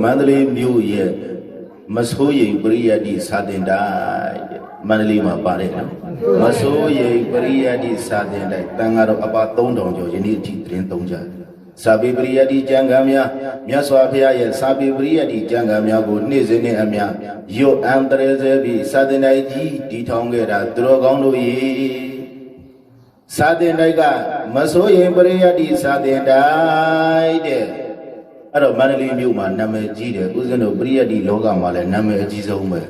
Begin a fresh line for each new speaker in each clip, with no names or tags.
မန္တလေးမြို့ရဲ့မဆိုးရိမ်ပရိယတ္တိစာတင်တိုင်းတဲ့မန္တလေးမှာပါတယ်နော်မဆိုးရိမ်ပရိယတ္တိစာတင်တိုင်းတန်ဃာတော်အပါ3000ကျော်ယနေ့အထိသတင်းသုံးကြတယ်စာပေပရိယတ္တိကျမ်းဂန်များမြတ်စွာဘုရားရဲ့စာပေပရိယတ္တိကျမ်းဂန်များကိုနေ့စဉ်နဲ့အမျှရွတ်အံတရေစေပြီးစာတင်တိုင်းကြီးတည်ထောင်ခဲ့တာသူတော်ကောင်းတို့၏စာတင်တိုက်ကမဆိုးရိမ်ပရိယတ္တိစာတင်တိုင်းတဲ့ အဲ့တော့မန္တလေးမြို့မှာနာမည်ကြီးတယ်ဦးဇင်းတို့ပရိယတ်ဒီလောကမှာလည်းနာမည်အကြီးဆုံးပဲ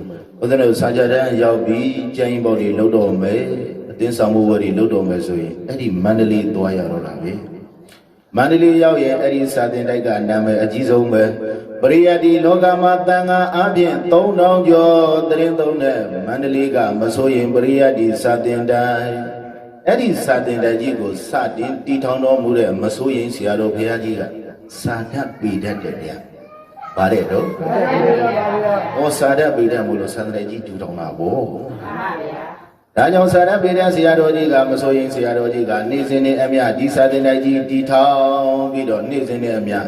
ဦးဇင်းတို့စာကြတန်းရောက်ပြီးကျန်းရင်ပေါက်တွေလှုပ်တော်မယ်အတင်းဆောင်မှုဝယ်တွေလှုပ်တော်မယ်ဆိုရင်အဲ့ဒီမန္တလေးသွားရတော့တာပဲမန္တလေးရောက်ရင်အဲ့ဒီစာတင်တိုက်ကနာမည်အကြီးဆုံးပဲပရိယတ်ဒီလောကမှာတန်ခါအပြင်3000ကျော်တရင်သုံးတဲ့မန္တလေးကမဆိုရင်ပရိယတ်ဒီစာတင်တိုင်းအဲ့ဒီစာတင်တိုင်ကြီးကိုစတင်တီထောင်တော်မူတဲ့မဆိုရင်ဆရာတော်ဘုရားကြီးက စာဓာတ်ပေတတ်တယ်ဗျာ။ဗါတဲ့တော့။ဟောစာဓာတ်ပေတတ်မို့လို့သံဃာကြီးတူတောင်းတာဗော။ဒါကြောင့်စာဓာတ်ပေတတ်ဆရာတော်ကြီးကမဆိုရင်ဆရာတော်ကြီးကနေ့စဉ်နဲ့အမျှဒီစာသင်တိုင်းကြီးတီထောင်ပြီးတော့နေ့စဉ်နဲ့အမျှ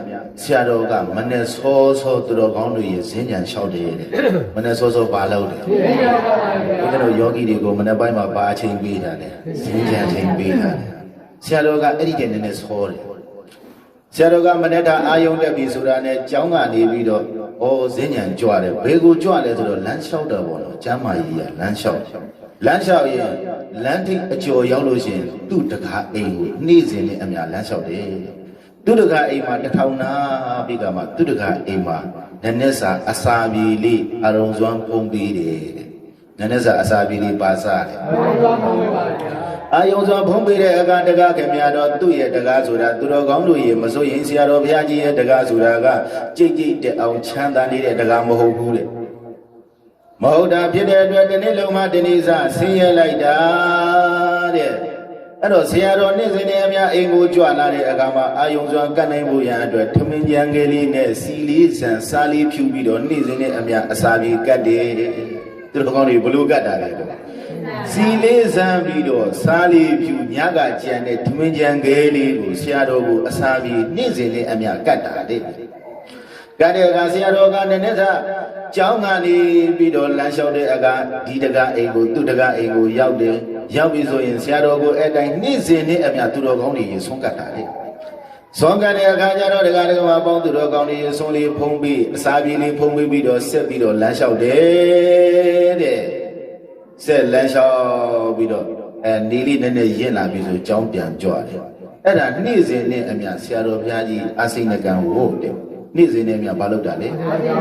ဆရာတော်ကမနဲ့စောစောသူတော်ကောင်းတို့ရဲ့ဇင်းကြံလျှောက်တယ်တဲ့။မနဲ့စောစောပါလို့တယ်။ဘုရားတို့ယောဂီတွေကိုမနဲ့ပိုင်းမှာပါအချိန်ပေးတာတယ်။ဇင်းကြံချိန်ပေးတာတယ်။ဆရာတော်ကအဲ့ဒီတည်းနည်းနည်းစောတယ်။ ဆရာတော်ကမနေ့ကအာယုံတက်ပြီဆိုတာနဲ့ကျောင်းကနေပြီးတော့ဩဇင်းညံကြွတယ်ဘယ်ကိုကြွလဲဆိုတော့လမ်းလျှောက်တော့ဘောနော်ကျမ်းမာကြီးကလမ်းလျှောက်လမ်းလျှောက်ရင်လမ်းထိပ်အကျော်ရောက်လို့ရှိရင်သူ့တကားအိမ်ကိုနေ့စဉ်နဲ့အများလမ်းလျှောက်တယ်သူ့တကားအိမ်မှာတထောင်နာပြီးကမှသူ့တကားအိမ်မှာနည်းနည်းစာအစာပြေလေးအရုံစွမ်းဖုံးပြီးတယ် နည်းနည်းစာအစာပြေလေးပါစားတယ်အာယုံစွာဖုံးပေးတဲ့အခါတကားခင်ဗျာတော့သူ့ရဲ့တကားဆိုတာသူတော်ကောင်းတို့ရဲ့မစိုးရင်ဆရာတော်ဘုရားကြီးရဲ့တကားဆိုတာကကြိတ်ကြိတ်တက်အောင်ချမ်းသာနေတဲ့တကားမဟုတ်ဘူးတဲ့မဟုတ်တာဖြစ်တဲ့အတွက်ဒီနေ့လုံးမှဒီနေ့စဆင်းရဲလိုက်တာတဲ့အဲ့တော့ဆရာတော်နေ့စဉ်နဲ့အများအိမ်ကိုကြွလာတဲ့အခါမှာအာယုံစွာကတ်နိုင်ဖို့ရန်အတွက်ထမင်းကြံကလေးနဲ့စီလေးဆန်စားလေးဖြူပြီးတော့နေ့စဉ်နဲ့အများအစာပြေကတ်တယ် သူတော်ကောင်းတွေဘလို့ကတ်တာလဲတော့စီလေးစမ်းပြီးတော့စားလေးဖြူညကကြံတဲ့ထမင်းကြံကဲလေးကိုဆရာတော်ကိုအစာပြေနေ့စဉ်လေးအမြကတ်တာတဲ့ကတ်တဲ့အခါဆရာတော်ကနည်းနည်းသာကျောင်းကနေပြီးတော့လမ်းလျှောက်တဲ့အခါဒီတကားအိမ်ကိုသူ့တကားအိမ်ကိုရောက်တယ်ရောက်ပြီဆိုရင်ဆရာတော်ကိုအဲ့တိုင်းနေ့စဉ်နေ့အမြသူတော်ကောင်းတွေရေဆုံးကတ်တာတဲ့ ဆွမ်းကတဲ့အခါကျတော့ဒကာဒကမပေါင်းသူတော်ကောင်းတွေရေဆုံးလေးဖုံးပြီးအစာပြေလေးဖုံးပြီးပြီးတော့ဆက်ပြီးတော့လမ်းလျှောက်တယ်တဲ့ဆက်လမ်းလျှောက်ပြီးတော့အဲနေလေးနည်းနည်းရင့်လာပြီဆိုကြောင်းပြန်ကြွတယ်အဲ့ဒါနေ့စဉ်နဲ့အမြဆရာတော်ဘုရားကြီးအစိမ့်နကံဝုတ်တယ်နေ့စဉ်နဲ့အမြဘာလုပ်တာလဲ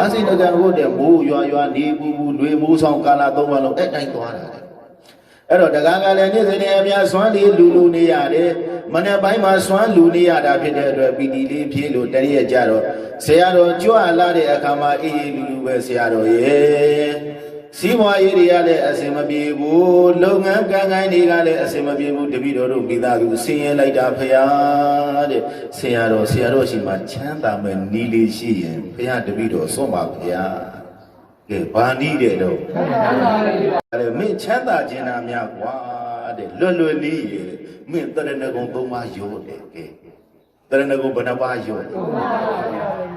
အစိမ့်နကံဝုတ်တယ်မိုးရွာရွာနေပူပူလွေမိုးဆောင်ကာလာသုံးပါလုံးအဲ့တိုင်းသွားတာအဲ့တော့တကားကလည်းနေ့စဉ်နဲ့အမြစွမ်းလေးလူလူနေရတယ် မနေ့ပိုင်းမှာစွမ်းလူနေရတာဖြစ်တဲ့အတွက်ပီတီလေးဖြည့်လို့တရက်ကြတော့ဆရာတော်ကြွလာတဲ့အခါမှာအေးအေးလူလူပဲဆရာတော်ရဲ့စီးပွားရေးတွေကလည်းအစင်မပြေဘူးလုပ်ငန်းကံကိုင်းတွေကလည်းအစင်မပြေဘူးတပည့်တော်တို့မိသားစုဆင်းရဲလိုက်တာဖရာတဲ့ဆရာတော်ဆရာတော်ရှိမှချမ်းသာမဲ့နီးလေးရှိရင်ဖရာတပည့်တော်စွန့်ပါဖရာကဲဘာနီးတဲ့တော့အဲ့မင်းချမ်းသာခြင်းနာများကွာ တဲ့လွတ်လွတ်လေးရေမင်းတရဏဂုံသုံးပါးရောတယ်ကဲတရဏဂုံဘယ်နှပါးရော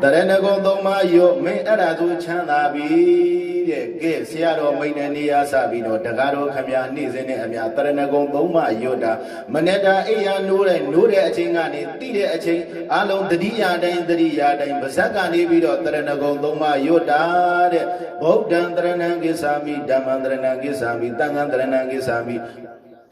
တရဏဂုံသုံးပါးရောမင်းအဲ့ဒါဆိုချမ်းသာပြီတဲ့ကဲဆရာတော်မိန်တဲ့နေရာစပြီးတော့တကားတော်ခမညာနေ့စဉ်နဲ့အများတရဏဂုံသုံးပါးရောတာမနေ့တာအိယာနိုးတဲ့နိုးတဲ့အချိန်ကနေတိတဲ့အချိန်အလုံးတတိယတိုင်းတတိယတိုင်းပါဇက်ကနေပြီးတော့တရဏဂုံသုံးပါးရောတာတဲ့ဗုဒ္ဓံတရဏံကိသာမိဓမ္မံတရဏံကိသာမိတန်ခံတရဏံကိသာမိ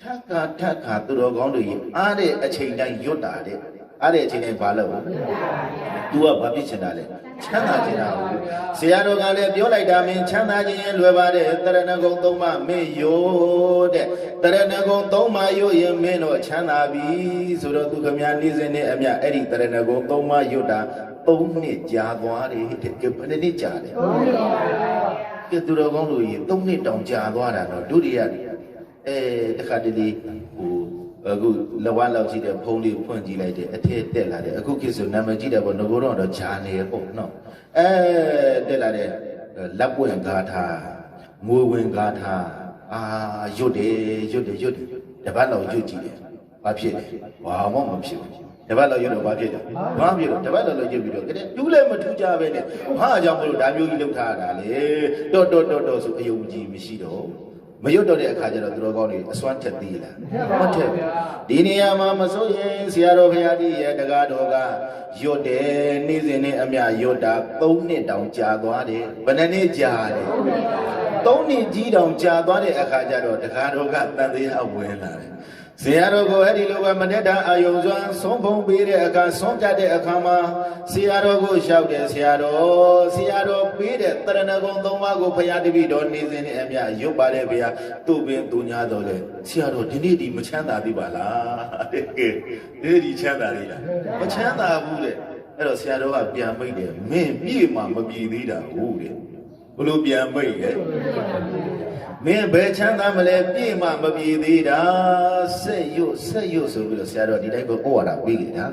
ထက်ခါထက်ခါသူတော်ကောင်းတွေကြီးအားတဲ့အချိန်တိုင်းရွတ်တာတဲ့အားတဲ့အချိန်တိုင်းဘာလို့လဲ။ तू ကဘာဖြစ်ချင်တာလဲချမ်းသာချင်တာဟုတ်ဆရာတော်ကလည်းပြောလိုက်တာမင်းချမ်းသာခြင်းရင်လွယ်ပါတယ်တရဏဂုံသုံးပါမင်းယို့တဲ့တရဏဂုံသုံးပါယို့ရင်မင်းတော့ချမ်းသာပြီဆိုတော့သူခမညာနေစဉ်နဲ့အမြအဲ့ဒီတရဏဂုံသုံးပါရွတ်တာ၃နှစ်ကြာသွားတယ်တဲ့ကဲဘယ်နှစ်ကြာလဲကဲသူတော်ကောင်းတို့ကြီး၃နှစ်တောင်ကြာသွားတာတော့ဒုတိယ အဲတခါတလေဟိုအခုလဝလောက်ရှိတဲ့ဖုံးလေးကိုဖွင့်ကြည့်လိုက်တယ်အထက်တက်လာတယ်အခုခေတ်ဆိုနာမည်ကြည့်တယ်ပေါ့ငကိုတော့တော့ဂျာနေပေါ့နော်အဲတက်လာတဲ့လက်ပွင့်ဂါထာငွေဝင်ဂါထာအာရွတ်တယ်ရွတ်တယ်ရွတ်တယ်တပတ်လောက်ရွတ်ကြည့်တယ်ဘာဖြစ်လဲဘာမှမဖြစ်ဘူးတပတ်လောက်ရွတ်တော့ဘာဖြစ်လဲဘာဖြစ်လို့တပတ်လောက်လောက်ရွတ်ပြီးတော့ကတဲ့တူးလည်းမထူးကြပဲနဲ့ဘာအကြောင်းမလို့ဒါမျိုးကြီးလုပ်ထားတာလေတော်တော်တော်တော်ဆိုအယုံကြည်မရှိတော့ မရွတ်တော့တဲ့အခါကျတော့သူတော်ကောင်းတွေအစွမ်းထက်သေးလားမထက်ဒီနေရာမှာမစိုးရင်ဆရာတော်ဘုရားကြီးရဲ့တကားတော်ကရွတ်တယ်နေ့စဉ်နဲ့အမျှရွတ်တာ၃နှစ်တောင်ကြာသွားတယ်ဘယ်နှစ်နှစ်ကြာလဲ၃နှစ်ကြီးတောင်ကြာသွားတဲ့အခါကျတော့တကားတော်ကတန်သေးအဝင်လာတယ် ဆရာတော်ကိုအဲ့ဒီလိုပဲမနေ့တာအာယုံစွမ်းဆုံးဖုံးပေးတဲ့အခါဆုံးကြတဲ့အခါမှာဆရာတော်ကိုလျှောက်တယ်ဆရာတော်ဆရာတော်ပေးတဲ့တရဏဂုံသုံးပါးကိုဘုရားတပည့်တော်နေစဉ်နဲ့အမျှရုပ်ပါတယ်ဗျာသူ့ပင်သူညာတော်လေဆရာတော်ဒီနေ့ဒီမချမ်းသာသေးပါလားတဲ့ကဲဒီနေ့ဒီချမ်းသာသေးလားမချမ်းသာဘူးတဲ့အဲ့တော့ဆရာတော်ကပြန်မိတ်တယ်မင်းပြေမှမပြေသေးတာဟုတ်တယ် ဘလို့ပြန်မိတ်ရဲ့မင်းဘယ်ချမ်းသာမလဲပြေမှမပြေသေးတာဆက်ရွတ်ဆက်ရွတ်ဆိုပြီးတော့ဆရာတော်ဒီတိုင်းကိုဩဝါဒပေးခဲ့တာ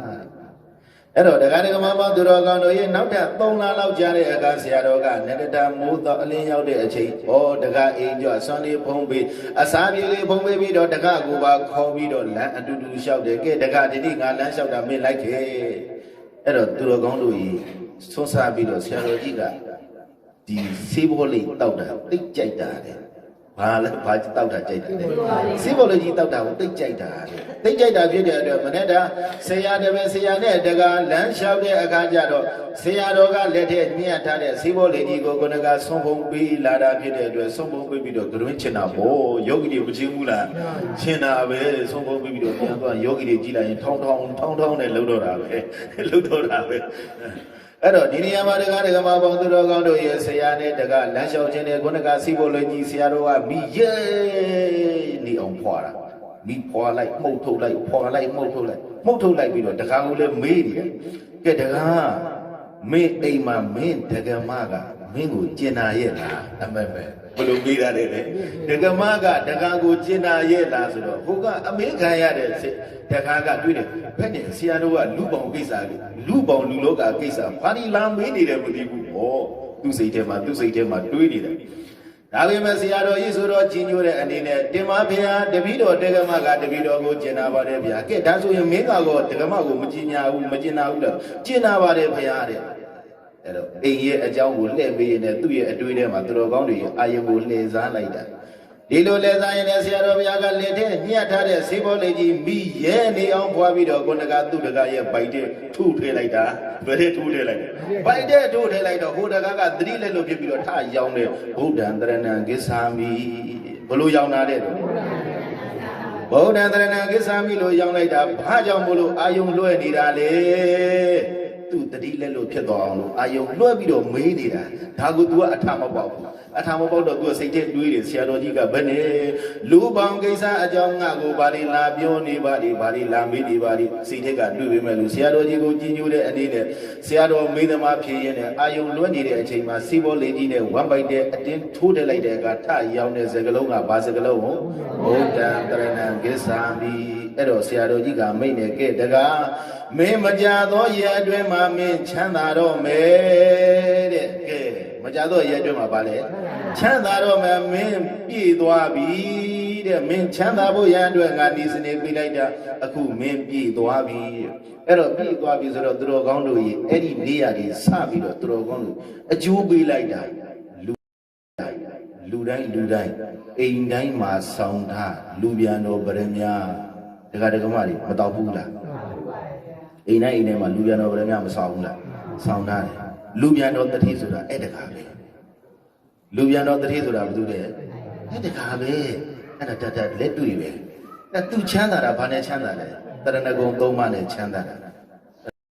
အဲ့တော့တရားဒဂမဘောသူတော်ကောင်းတို့ရဲ့နောက်ထပ်3လလောက်ကြာတဲ့အခါဆရာတော်ကနေတတာမိုးတော့အလင်းရောက်တဲ့အချိန်ဩတကအိမ်ကျော်ဆွမ်းလေးဖုံးပြီးအစာပြေလေးဖုံးပေးပြီးတော့တကကိုပါခေါ်ပြီးတော့လမ်းအတူတူလျှောက်တယ်ကဲတကဒီနေ့ငါလမ်းလျှောက်တာမင်းလိုက်ခဲ့အဲ့တော့သူတော်ကောင်းတို့ကြီးဆွန်းစားပြီးတော့ဆရာတော်ကြီးက ဒီဆေးဘောလေးတောက်တာတိတ်ကြိုက်တာတဲ့ဘာလဲဘာတောက်တာကြိုက်တာလဲဆေးဘောလေးကြီးတောက်တာကိုတိတ်ကြိုက်တာတဲ့တိတ်ကြိုက်တာဖြစ်တဲ့အတွက်မနေ့ကဆရာတပည့်ဆရာနဲ့တကလမ်းလျှောက်တဲ့အခါကျတော့ဆရာတော်ကလက်ထက်ညှက်ထားတဲ့ဆေးဘောလေးကြီးကိုကိုယ်ကဆုံးဖုံးပေးလာတာဖြစ်တဲ့အတွက်ဆုံးဖုံးပေးပြီးတော့ဂရွင်းချင်တာပေါ့ယောဂီတွေမချင်းဘူးလားချင်တာပဲဆုံးဖုံးပေးပြီးတော့ပြန်သွားယောဂီတွေကြည်လိုက်ရင်ထောင်းထောင်းထောင်းထောင်းနဲ့လှုပ်တော့တာပဲလှုပ်တော့တာပဲ အဲ့တော့ဒီနေရာမှာတကားတကမပေါင်းသူတော်ကောင်းတို့ရဲ့ဆရာနဲ့တကားလမ်းလျှောက်ခြင်းနဲ့ခုနကစီဖို့လွင်ကြီးဆရာတော်ကမိရဲနေအောင်ဖွာတာမိဖွာလိုက်မှုတ်ထုတ်လိုက်ဖွာလိုက်မှုတ်ထုတ်လိုက်မှုတ်ထုတ်လိုက်ပြီးတော့တကားကိုလည်းမေးတယ်ကဲတကားမင်းအိမ်မှာမင်းတကမကမင်းကိုကျင်နာရဲ့လားအမက်ပဲ ဘယ်လိုမေးတာလဲတကမကတကားကိုကျင်နာရဲ့လားဆိုတော့ဟိုကအမေခံရတဲ့တကားကတွေ့တယ်ဖက်နဲ့ဆရာတော်ကလူပေါင်းကိစ္စလေးလူပေါင်းလူလောကကိစ္စဘာဒီလာမေးနေတယ်မသိဘူးဟောသူ့စိတ်ထဲမှာသူ့စိတ်ထဲမှာတွေးနေတယ်ဒါပေမဲ့ဆရာတော်ကြီးဆိုတော့ကြီးညိုတဲ့အနေနဲ့တင်မဖေဟာတပည့်တော်တေကမကတပည့်တော်ကိုကျင်နာပါတယ်ဗျာကဲဒါဆိုရင်မင်းကတော့တကမကိုမကျင်ညာဘူးမကျင်နာဘူးလားကျင်နာပါတယ်ဖေဟာတဲ့ အဲ့တော့အိမ်ရဲ့အကြောင်းကိုလှည့်ပေးရင်သူ့ရဲ့အတွေးထဲမှာသူတော်ကောင်းတွေရဲ့အာယုံကိုလှည့်စားလိုက်တာဒီလိုလှည့်စားရင်လည်းဆရာတော်ဘုရားကလက်ထဲညှက်ထားတဲ့ဆေးဘောလေးကြီးမိရဲနေအောင်ဖွာပြီးတော့ကိုနကသူ့တကရဲ့ဗိုက်တဲ့ထုထွေးလိုက်တာဘယ်တဲ့ထုထွေးလိုက်လဲဗိုက်တဲ့ထုထွေးလိုက်တော့ဟိုတကကသတိလက်လို့ဖြစ်ပြီးတော့ထရောင်းတယ်ဗုဒ္ဓံတရဏံကိစ္ဆာမိဘလို့ရောင်းတာတဲ့တော့ဗုဒ္ဓံတရဏံကိစ္ဆာမိလို့ရောင်းလိုက်တာဘာကြောင့်မလို့အာယုံလွှဲနေတာလေ သူတတိလက်လို့ဖြစ်သွားအောင်လို့အာယုံလွှဲပြီးတော့မေးနေတာဒါကို तू ကအထမပေါက်ဘူး အထမပေါက်တော့ तू စိတ်ထဲတွေးတယ်ဆရာတော်ကြီးကဘယ်နဲ့လူပေါင်းကိစ္စအကြောင်းငါကိုဘာလို့လာပြောနေပါလိဘာလို့လာမေးနေပါလိစိတ်ထဲကတွေးပေမဲ့လို့ဆရာတော်ကြီးကိုကြည်ညိုတဲ့အနေနဲ့ဆရာတော်မေးသမားဖြစ်ရင်းနဲ့အာယုံလွှဲနေတဲ့အချိန်မှာစီဘောလေးကြီးနဲ့ဝမ်ပိုက်တဲ့အတင်းထိုးတက်လိုက်တဲ့အခါထရောင်းတဲ့စကလုံးကဘာစကလုံးဟုတ်ဘုဒ္ဓံတရဏံကိစ္ဆာမိအဲ့တော့ဆရာတော်ကြီးကမိတ်နဲ့ကဲတကားမင်းမကြသောရေအတွင်းမှာမင်းချမ်းသာတော့မယ်တဲ့ကဲ မကြသောရေအတွင်းမှာပါလေချမ်းသာတော့မယ်မင်းပြည့်သွားပြီတဲ့မင်းချမ်းသာဖို့ရန်အတွက်ငါဒီစနေပြလိုက်တာအခုမင်းပြည့်သွားပြီအဲ့တော့ပြည့်သွားပြီဆိုတော့သူတော်ကောင်းတို့ရေအဲ့ဒီနေရာတွေစပြီးတော့သူတော်ကောင်းတို့အကျိုးပေးလိုက်တာလူလူတိုင်းလူတိုင်းအိမ်တိုင်းမှာဆောင်းထားလူပြန်တော်ဗရမ ्या ဒကာဒကမတွေမတော်ဘူးလားအိမ်တိုင်းအိမ်တိုင်းမှာလူပြန်တော်ဗရမ ्या မဆောင်းဘူးလားဆောင်းထားတယ် လူပြန်တော်တတိဆိုတာအဲ့တကာပဲလူပြန်တော်တတိဆိုတာဘာလို့လဲအဲ့တကာပဲအဲ့ဒါတတ်တတ်လက်တွေ့ပဲအဲ့သူချမ်းသာတာဘာနဲ့ချမ်းသာလဲတရဏဂုံသုံးပါးနဲ့ချမ်းသာတာ